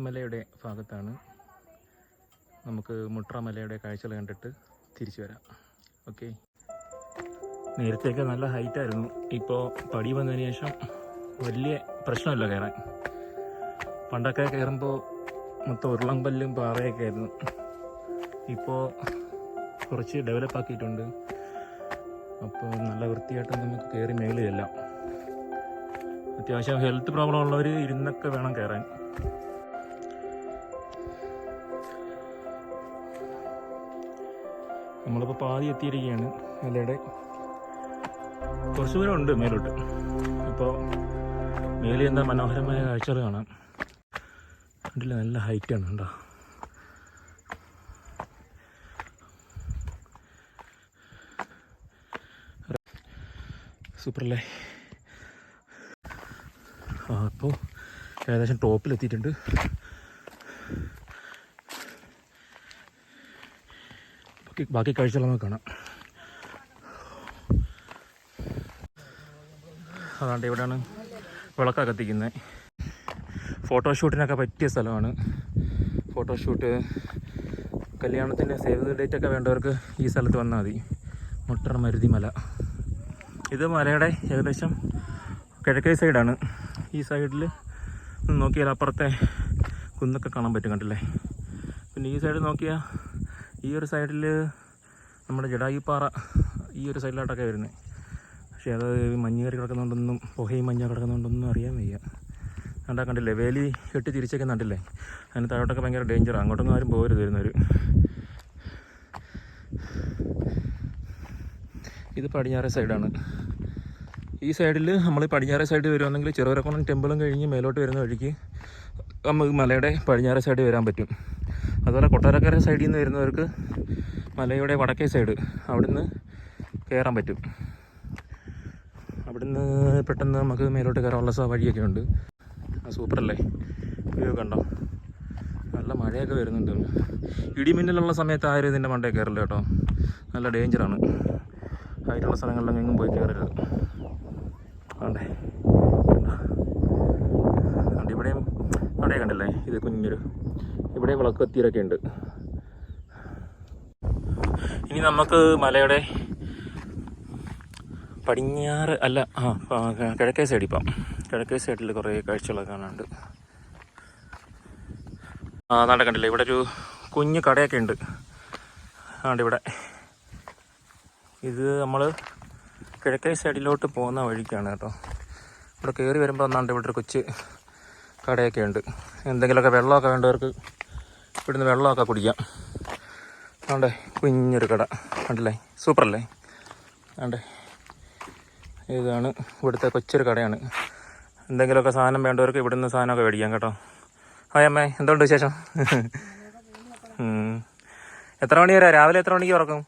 മലയുടെ ഭാഗത്താണ്. നമുക്ക് മുട്ര മലയുടെ കാഴ്ചകൾ കണ്ടിട്ട് തിരിച്ചു വരാം. ഓക്കെ. നേരത്തെയൊക്കെ നല്ല ഹൈറ്റായിരുന്നു ഇപ്പോൾ പടി വന്നതിന് ശേഷം വലിയ പ്രശ്നമില്ല കയറാൻ. പണ്ടൊക്കെ കയറുമ്പോൾ മൊത്തം ഉരുളമ്പല്ലും പാറയൊക്കെ ആയിരുന്നു. ഇപ്പോൾ കുറച്ച് ഡെവലപ്പ് ആക്കിയിട്ടുണ്ട്. അപ്പോൾ നല്ല വൃത്തിയായിട്ട് നമുക്ക് കയറി മേളിയല്ല അത്യാവശ്യം ഹെൽത്ത് പ്രോബ്ലം ഉള്ളവർ ഇരുന്നൊക്കെ വേണം കയറാൻ. നമ്മളിപ്പോൾ പാതി എത്തിയിരിക്കുകയാണ് മലയുടെ. കുറച്ച് ദൂരം ഉണ്ട് മേലോട്ട്. അപ്പോൾ മേലെ എന്താ മനോഹരമായ കാഴ്ചകൾ കാണാം കണ്ടില്ല നല്ല ഹൈറ്റാണ് കണ്ടോ? സൂപ്പറല്ലേ അപ്പോൾ ഏകദേശം ടോപ്പിലെത്തിയിട്ടുണ്ട് ബാക്കി ബാക്കി കാഴ്ചകൾ നമുക്ക് കാണാം. അതാണ്ട് ഇവിടെയാണ് വിളക്ക കത്തിക്കുന്നത് ഫോട്ടോഷൂട്ടിനൊക്കെ പറ്റിയ സ്ഥലമാണ്. ഫോട്ടോഷൂട്ട് കല്യാണത്തിന്റെ സേവ് ഡേറ്റ് ഒക്കെ വേണ്ടവർക്ക് ഈ സ്ഥലത്ത് വന്നാൽ മതി. മുട്ടർ മരുതി മല. ഇത് മലയുടെ ഏകദേശം കിഴക്കേ സൈഡാണ്. ഈ സൈഡിൽ നോക്കിയാൽ അപ്പുറത്തെ കുന്നൊക്കെ കാണാൻ പറ്റും കണ്ടില്ലേ? പിന്നെ ഈ സൈഡ് നോക്കിയാൽ ഈ ഒരു സൈഡിൽ നമ്മുടെ ജഡായിപ്പാറ ഈ ഒരു സൈഡിലോട്ടൊക്കെ വരുന്നത് പക്ഷേ അത് മഞ്ഞ് കയറി കിടക്കുന്നുണ്ടെന്നും പുകയും മഞ്ഞ കിടക്കുന്നുണ്ടെന്നും അറിയാൻ വയ്യ. കണ്ടാ കണ്ടില്ലേ? വേലി കെട്ടി തിരിച്ചൊക്കെ നട്ടില്ലേ അതിന് താഴോട്ടൊക്കെ ഭയങ്കര ഡേഞ്ചറാണ് അങ്ങോട്ടൊന്നും ആരും പോകരുത് വരുന്നവർ ഇത് പടിഞ്ഞാറേ സൈഡാണ്. ഈ സൈഡിൽ നമ്മൾ പടിഞ്ഞാറേ സൈഡ് വരുവാണെങ്കിൽ ചെറുവരക്കുളം ടെമ്പിളും കഴിഞ്ഞ് മേലോട്ട് വരുന്ന വഴിക്ക് നമുക്ക് മലയുടെ പടിഞ്ഞാറേ സൈഡ് വരാൻ പറ്റും. അതുപോലെ കൊട്ടാരക്കര സൈഡിൽ നിന്ന് വരുന്നവർക്ക് മലയുടെ വടക്കേ സൈഡ് അവിടുന്ന് കയറാൻ പറ്റും. അവിടുന്ന് പെട്ടെന്ന് നമുക്ക് മേലോട്ട് കയറാനുള്ള വഴിയൊക്കെ ഉണ്ട് സൂപ്പറല്ലേ? വ്യൂ കണ്ടോ? നല്ല മഴയൊക്കെ വരുന്നുണ്ട്. ഇടിമിന്നലുള്ള സമയത്ത് ആരും ഇതിന്റെ മണ്ടേ കയറില്ല കേട്ടോ. നല്ല ഡേഞ്ചറാണ് ഹൈറ്റുള്ള സ്ഥലങ്ങളിലൊന്നും എങ്ങും പോയി കയറരുത് ആണ്ടേ? കണ്ടോ? ഇവിടെയും അവിടെ കണ്ടില്ലേ? ഇത് കുഞ്ഞൊരു ഇവിടെ വിളക്ക് കത്തിയിലൊക്കെ ഉണ്ട്. ഇനി നമുക്ക് മലയുടെ പടിഞ്ഞാറ് അല്ല ആ കിഴക്കേ സൈഡിൽ ഇപ്പം. കിഴക്കേ സൈഡിൽ കുറേ കാഴ്ചകളൊക്കെ കാണാനുണ്ട്. ആ നാട്ടെ കണ്ടില്ലേ ഇവിടെ ഒരു കുഞ്ഞ് കടയൊക്കെ ഉണ്ട്. ആണ്ട് ഇവിടെ. ഇത് നമ്മൾ കിഴക്കേ സൈഡിലോട്ട് പോകുന്ന വഴിക്കാണ് കേട്ടോ. ഇവിടെ കയറി വരുമ്പോൾ ഒന്നാണ്ട് ഇവിടെ ഒരു കൊച്ച് കടയൊക്കെ ഉണ്ട്. എന്തെങ്കിലുമൊക്കെ വെള്ളമൊക്കെ വേണ്ടവർക്ക് ഇവിടുന്ന് വെള്ളമൊക്കെ കുടിക്കാം. അതുകൊണ്ടേ കുഞ്ഞൊരു കട. കണ്ടില്ലേ? സൂപ്പറല്ലേ? കണ്ടേ ഇതാണ് ഇവിടുത്തെ കൊച്ചൊരു കടയാണ്. എന്തെങ്കിലുമൊക്കെ സാധനം വേണ്ടവർക്ക് ഇവിടുന്ന് സാധനമൊക്കെ മേടിക്കാം കേട്ടോ. ഹായ് അമ്മേ എന്തുകൊണ്ട് വിശേഷം. എത്ര മണി വരെ? രാവിലെ എത്ര മണിക്ക് ഉറക്കും?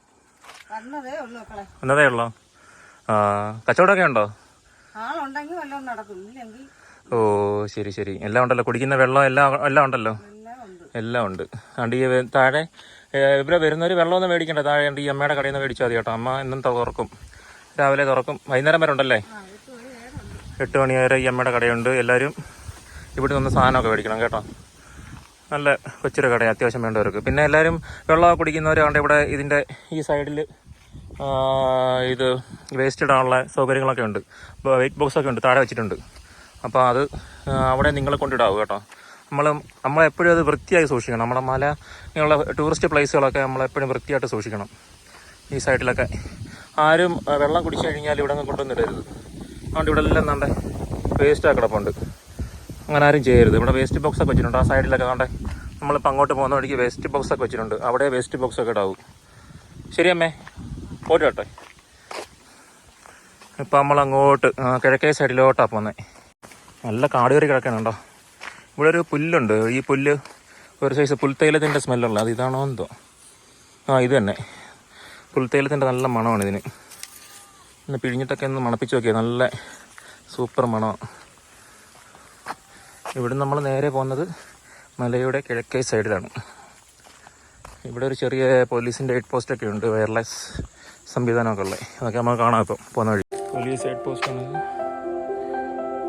വന്നതേ ഉള്ളൂ ആ കച്ചവടമൊക്കെ ഉണ്ടോ? ഓ ശരി ശരി. എല്ലാം ഉണ്ടല്ലോ. കുടിക്കുന്ന വെള്ളം എല്ലാം എല്ലാം ഉണ്ടല്ലോ. എല്ലാം ഉണ്ട്. അണ്ട് ഈ താഴെ ഇവിടെ വരുന്നവർ വെള്ളമൊന്നും മേടിക്കണ്ട. താഴെ ഉണ്ട് ഈ അമ്മയുടെ കടയിൽ നിന്ന് മേടിച്ചാൽ മതി കേട്ടോ. അമ്മ എന്നും തുറക്കും. രാവിലെ തുറക്കും. വൈകുന്നേരം വരെ ഉണ്ടല്ലേ? എട്ട് മണി വരെ ഈ അമ്മയുടെ കടയുണ്ട്. എല്ലാവരും ഇവിടെ നിന്ന് സാധനമൊക്കെ മേടിക്കണം കേട്ടോ. നല്ല കൊച്ചൊരു കടയാണ് അത്യാവശ്യം വേണ്ടവർക്ക്. പിന്നെ എല്ലാവരും വെള്ളമൊക്കെ കുടിക്കുന്നവരാണ്ട് ഇവിടെ ഇതിന്റെ ഈ സൈഡിൽ ഇത് വേസ്റ്റ് ഇടാനുള്ള സൗകര്യങ്ങളൊക്കെ ഉണ്ട്. വെയിറ്റ് ബോക്സൊക്കെ ഉണ്ട് താഴെ വെച്ചിട്ടുണ്ട്. അപ്പോൾ അത് അവിടെ നിങ്ങൾ കൊണ്ടിടാവും കേട്ടോ. നമ്മൾ നമ്മളെപ്പോഴും അത് വൃത്തിയായി സൂക്ഷിക്കണം. നമ്മുടെ മല ഇങ്ങനെയുള്ള ടൂറിസ്റ്റ് പ്ലേസുകളൊക്കെ നമ്മളെപ്പോഴും വൃത്തിയായിട്ട് സൂക്ഷിക്കണം. ഈ സൈഡിലൊക്കെ. ആരും വെള്ളം കുടിച്ചു കഴിഞ്ഞാൽ ഇവിടെ നിന്ന് കൊണ്ടുവന്നിടരുത് അതുകൊണ്ട് ഇവിടെ എല്ലാം നമ്മുടെ വേസ്റ്റ് കിടപ്പുണ്ട്. അങ്ങനെ ആരും ചെയ്യരുത്. ഇവിടെ വേസ്റ്റ് ബോക്സ് ഒക്കെ വെച്ചിട്ടുണ്ട്. ആ സൈഡിലൊക്കെ കണ്ടേ നമ്മളിപ്പോൾ അങ്ങോട്ട് പോകുന്ന വഴിക്ക് വേസ്റ്റ് ബോക്സ് ഒക്കെ വെച്ചിട്ടുണ്ട്. അവിടെ വേസ്റ്റ് ബോക്സ് ഒക്കെ ഇടാവും. ശരി അമ്മേ. കേട്ടെ ഇപ്പം നമ്മൾ അങ്ങോട്ട് കിഴക്കേ സൈഡിലോട്ടാണ് പോകുന്നത് നല്ല കാട് കയറി കിടക്കണുണ്ടോ ഇവിടെ ഒരു പുല്ലുണ്ട്. ഈ പുല്ല് ഒരു സൈസ് പുൽത്തൈലത്തിന്റെ സ്മെല്ലുള്ള അത് ഇതാണോ എന്തോ? ആ ഇത് തന്നെ. പുൽത്തൈലത്തിന്റെ നല്ല മണമാണ് ഇതിന്. ഒന്ന് പിഴിഞ്ഞിട്ടൊക്കെ ഒന്ന് മണപ്പിച്ച് നോക്കിയത് നല്ല സൂപ്പർ മണം ഇവിടെ നമ്മൾ നേരെ പോകുന്നത് മലയുടെ കിഴക്കേ സൈഡിലാണ് ഇവിടെ ഒരു ചെറിയ പോലീസിന്റെ ഹെഡ് പോസ്റ്റൊക്കെ ഉണ്ട്. വയർലെസ് സംവിധാനമൊക്കെ ഉള്ളത് അതൊക്കെ നമുക്ക് കാണാം ഇപ്പം. പോകുന്ന വഴി. പോലീസ് ഹെഡ് പോസ്റ്റാണ്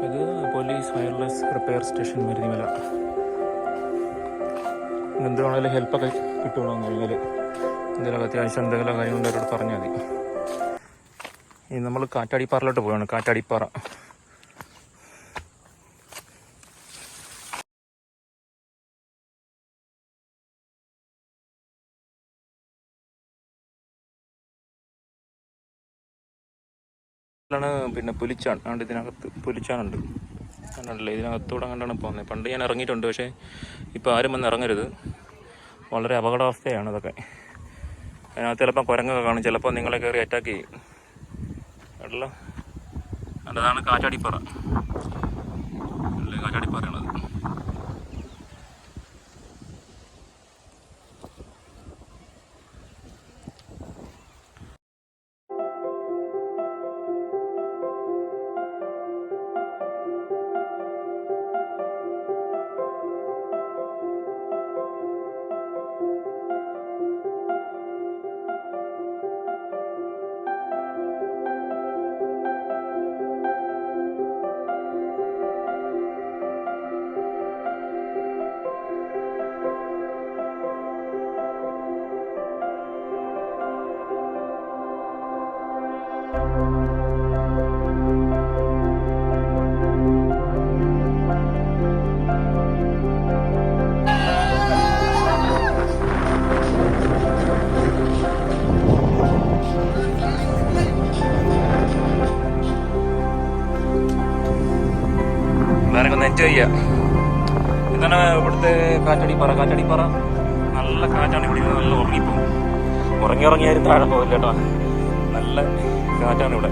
ഇത് police wireless repair station Maruthimala. എന്ത് വേണമെങ്കിലും ഹെൽപ്പൊക്കെ കിട്ടുകയാണെന്ന് കഴിഞ്ഞാൽ എന്തെങ്കിലും അത്യാവശ്യം എന്തെങ്കിലും കാര്യങ്ങളുണ്ടെങ്കിൽ പറഞ്ഞാൽ മതി. ഇനി നമ്മൾ കാറ്റാടിപ്പാറയിലോട്ട് പോവുകയാണ് കാറ്റാടിപ്പാറ. ാണ് പിന്നെ പുലിച്ചാൻ അതുകൊണ്ട് ഇതിനകത്ത് പുലിച്ചാനുണ്ട് കണ്ടല്ലേ ഇതിനകത്തൂടെ കണ്ടാണ് പോകുന്നത് പണ്ട് ഞാൻ ഇറങ്ങിയിട്ടുണ്ട് പക്ഷേ ഇപ്പോൾ ആരും വന്ന് ഇറങ്ങരുത്. വളരെ അപകടാവസ്ഥയാണ് ഇതൊക്കെ. അതിനകത്ത് ചിലപ്പോൾ കുരങ്ങൊക്കെ കാണും. ചിലപ്പോൾ നിങ്ങളെ കയറി അറ്റാക്ക് ചെയ്യും. കേട്ടല്ലോ അതാണ് കാറ്റാടിപ്പാറ. കാറ്റാടിപ്പാറയാണത്. കാറ്റടിപ്പാറ കാറ്റടിപ്പാറ നല്ല കാറ്റാണ് ഇവിടെ നല്ല ഉറങ്ങിപ്പോ. ഉറങ്ങി ഉറങ്ങിയാലും താഴെ പോകില്ല കേട്ടോ. നല്ല കാറ്റാണ് ഇവിടെ.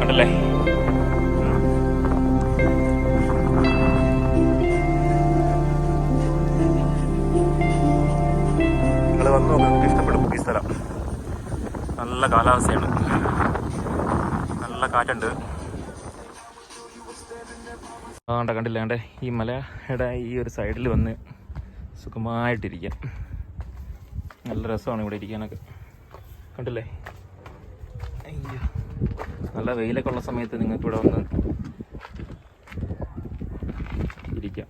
കണ്ടല്ലേ? നിങ്ങൾ വന്നു നിങ്ങൾക്ക് ഇഷ്ടപ്പെടും ഈ സ്ഥലം. നല്ല കാലാവസ്ഥയാണ്. നല്ല കാറ്റുണ്ട്. ആണ്ട കണ്ടില്ല കണ്ടേ? ഈ മലയുടെ ഈ ഒരു സൈഡിൽ വന്ന് സുഖമായിട്ടിരിക്കാം നല്ല രസമാണ് ഇവിടെ ഇരിക്കാനൊക്കെ. കണ്ടില്ലേ? അയ്യോ. നല്ല വെയിലൊക്കെ ഉള്ള സമയത്ത് നിങ്ങൾക്ക് ഇവിടെ വന്ന് ഇരിക്കാം.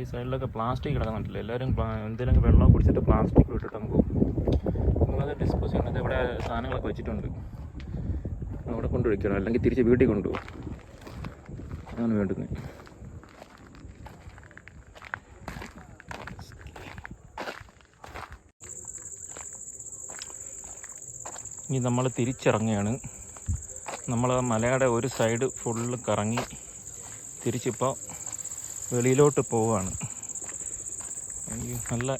ഈ സൈഡിലൊക്കെ പ്ലാസ്റ്റിക് കിടക്കുന്നുണ്ടല്ലോ. എല്ലാവരും എന്തെങ്കിലും വെള്ളം കുടിച്ചിട്ട് പ്ലാസ്റ്റിക് ഇട്ടിട്ട് നമുക്ക് നമ്മളത് ഡിസ്പോസ് ചെയ്യണം ഇവിടെ സാധനങ്ങളൊക്കെ വെച്ചിട്ടുണ്ട്. അവിടെ കൊണ്ടുവയ്ക്കണം അല്ലെങ്കിൽ തിരിച്ച് വീട്ടിൽ കൊണ്ടുപോകും. അതാണ് വേണ്ടുന്നത്. ഇനി നമ്മൾ തിരിച്ചിറങ്ങുകയാണ്. നമ്മൾ ആ മലയുടെ ഒരു സൈഡ് ഫുള്ള് കറങ്ങി തിരിച്ചിപ്പോൾ വെളിയിലോട്ട് പോവുകയാണ്. നല്ല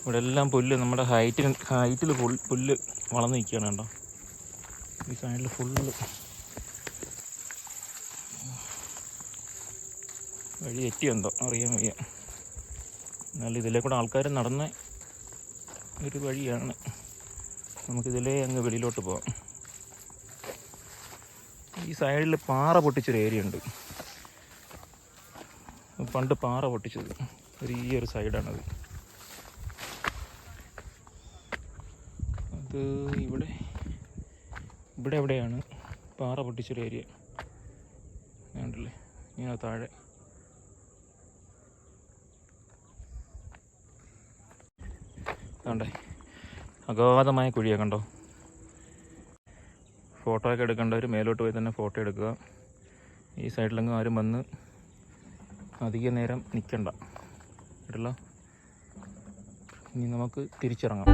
ഇവിടെ എല്ലാം പുല്ല് നമ്മുടെ ഹൈറ്റിൽ ഹൈറ്റിൽ പുല്ല് വളർന്നു നിൽക്കുകയാണ് കേട്ടോ ഈ സൈഡിൽ ഫുള്ള് വഴി എത്തിയുണ്ടോ അറിയാൻ വയ്യ. എന്നാലും ഇതിലെ കൂടെ ആൾക്കാർ നടന്ന ഒരു വഴിയാണ്. നമുക്കിതിലേ അങ്ങ് വെളിയിലോട്ട് പോവാം. ഈ സൈഡിൽ പാറ പൊട്ടിച്ചൊരു ഏരിയ ഉണ്ട്. പണ്ട് പാറ പൊട്ടിച്ചത്. ഒരു ഈ ഒരു സൈഡാണത്. അത് ഇവിടെ ഇവിടെ എവിടെയാണ് പാറ പൊട്ടിച്ചൊരു ഏരിയ കണ്ടില്ലേ? ഇങ്ങനെ താഴെ. കണ്ടേ? അഗാധമായ കുഴിയൊക്കെ കണ്ടോ? ഫോട്ടോ ഒക്കെ എടുക്കേണ്ടവർ മേലോട്ട് പോയി തന്നെ ഫോട്ടോ എടുക്കുക. ഈ സൈഡിലെങ്കിലും ആരും വന്ന് അധിക നേരം നിൽക്കണ്ട കേട്ടല്ലോ? ഇനി നമുക്ക് തിരിച്ചിറങ്ങാം.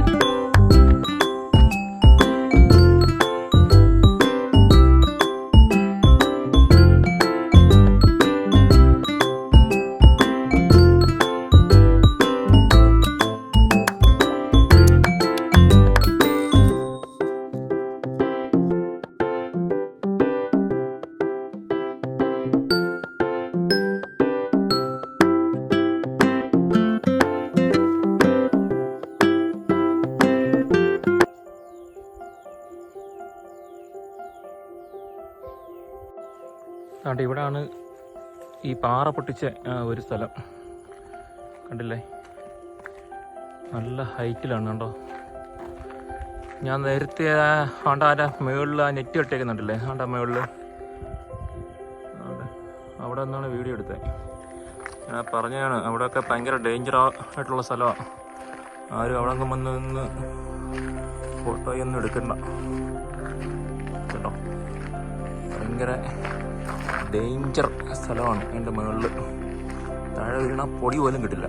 അതുകൊണ്ട് ഇവിടാണ് ഈ പാറ പൊട്ടിച്ച ഒരു സ്ഥലം. കണ്ടില്ലേ? നല്ല ഹൈറ്റിലാണ് കണ്ടോ. ഞാൻ നേരത്തെ ആണ്ട ആരാ മുകളിൽ ആ നെറ്റ് കെട്ടിയേക്കുന്നുണ്ടല്ലേ? ആണ്ട മുകളിൽ അവിടെ നിന്നാണ് വീഡിയോ എടുത്തത് ഞാൻ പറഞ്ഞാണ് അവിടെയൊക്കെ ഭയങ്കര ഡേഞ്ചർ ആയിട്ടുള്ള സ്ഥലമാണ് ആരും അവിടെ വന്ന് ഫോട്ടോയൊന്നും എടുക്കണ്ട. ഭയങ്കര ഡേഞ്ചർ സ്ഥലമാണ്. അതിന്റെ മുകളിൽ താഴെ വീണ പൊടി പോലും കിട്ടില്ല.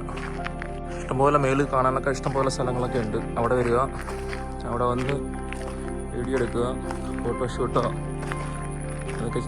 ഇഷ്ടംപോലെ മേളിൽ കാണാനൊക്കെ ഇഷ്ടംപോലെ സ്ഥലങ്ങളൊക്കെ ഉണ്ട്. അവിടെ വരിക. അവിടെ വന്ന് വീഡിയോ എടുക്കുക. ഫോട്ടോ ഫോട്ടോഷൂട്ടോ അതൊക്കെ